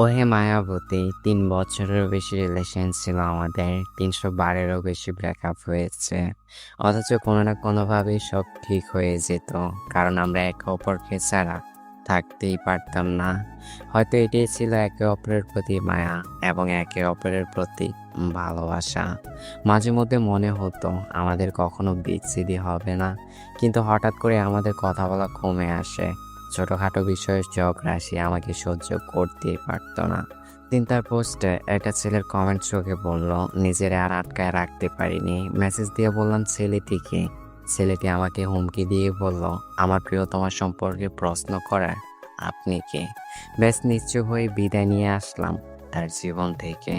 ওহে মায়াবতী, তিন বছরের বেশি রিলেশন ছিল আমাদের, তিনশো বারেরও বেশি ব্রেকআপ হয়েছে। অথচ কোনো না কোনোভাবেই সব ঠিক হয়ে যেত, কারণ আমরা একে অপরকে ছাড়া থাকতেই পারতাম না। হয়তো এটাই ছিল একে অপরের প্রতি মায়া এবং একে অপরের প্রতি ভালোবাসা। মাঝে মধ্যে মনে হতো আমাদের কখনো বিচ্ছেদই হবে না, কিন্তু হঠাৎ করে আমাদের কথা বলা কমে আসে। ছোটোখাটো বিষয়ে চোখ রাশি আমাকে সহ্য করতে পারতো না। দিন তার পোস্টে একটা ছেলের কমেন্ট চোখে বলল নিজের আর আটকায় রাখতে পারিনি। মেসেজ দিয়ে বললাম ছেলেটিকে ছেলেটি আমাকে হুমকি দিয়ে বলল, আমার প্রিয় তোমার সম্পর্কে প্রশ্ন করার আপনি কে? বেশ নিশ্চয় হয়ে বিদায় নিয়ে আসলাম তার জীবন থেকে।